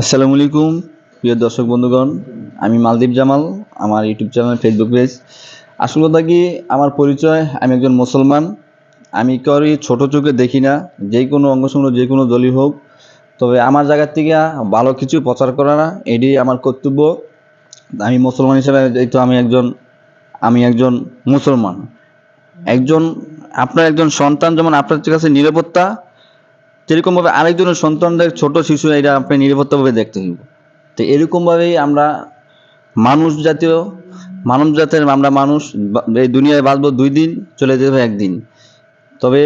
আসসালামু আলাইকুম, প্রিয় দর্শক বন্ধুগণ। আমি মালদীপ জামাল, আমার ইউটিউব চ্যানেল ফেসবুক পেজ আসল কথা কি, আমার পরিচয়, আমি একজন মুসলমান। আমি কারোই ছোট চোখে দেখি না, যে কোনো অঙ্গসঙ্গ যে কোনো দলই হোক। তবে আমার জায়গার থেকে ভালো কিছু প্রচার করা না এটি আমার কর্তব্য। আমি মুসলমান হিসেবে যেহেতু আমি একজন আমি একজন মুসলমান। একজন, আপনার একজন সন্তান, যেমন আপনার কাছে নিরাপত্তা সেরকমভাবে আরেকজনের সন্তানদের ছোট শিশু এটা আপনি নিরাপত্তাভাবে দেখতে হইব। তো এরকমভাবেই আমরা মানুষ জাতীয়, মানব জাতের আমরা মানুষ এই দুনিয়ায় বাঁচবো দুই দিন, চলে যেতে হবে একদিন। তবে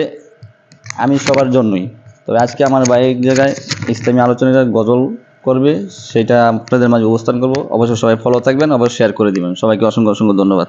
আমি সবার জন্যই। তবে আজকে আমার বাইক জায়গায় ইসলামী আলোচনাটা গজল করবে, সেটা আপনাদের মাঝে অবস্থান করব। অবশ্যই সবাই ফলো থাকবেন, অবশ্যই শেয়ার করে দিবেন। সবাইকে অসংখ্য অসংখ্য ধন্যবাদ।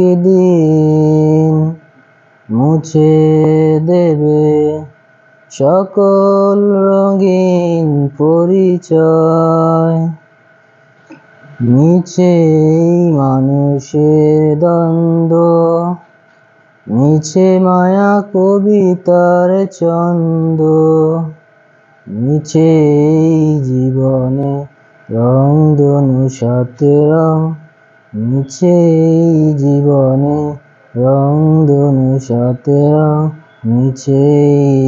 মরণ দিন মুছে দেবে সকল রঙিন পরিচয়। নিচে মানুষের দ্বন্দ্ব, নিচে মায়া কবিতার চন্দ নিচে জীবনে রং দনু সাথে রং এই জীবনে রং দনু সাথে রং নিচে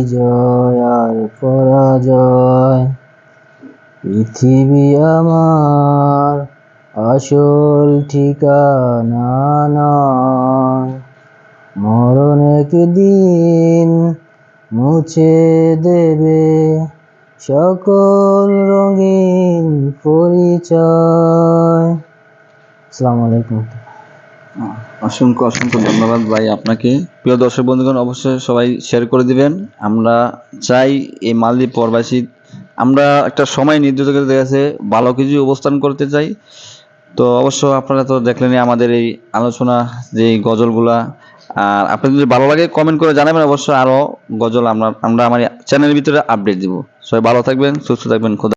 জয় আর পরাজয়। পৃথিবী আমার আসল ঠিকানা নয়। মরণ দিন মুছে দেবে সকল রঙিন পরিচয়। আসসালামু আলাইকুম। অসংখ্য অসংখ্য ধন্যবাদ ভাই আপনাকে। প্রিয় দর্শক বন্ধুগণ, অবশ্যই সবাই শেয়ার করে দিবেন। আমরা চাই এই মালদ্বীপ প্রবাসী, আমরা একটা সময় নির্ধারিত করে গেছে ভালো কিছু অবস্থান করতে চাই। তো অবশ্য আপনারা তো দেখলেনই আমাদের এই আলোচনা, যে গজলগুলা। আর আপনাদের যদি ভালো লাগে কমেন্ট করে জানাবেন। অবশ্যই আরও গজল আমরা আমরা আমার চ্যানেলের ভিতরে আপডেট দিব। সবাই ভালো থাকবেন, সুস্থ থাকবেন, খোদা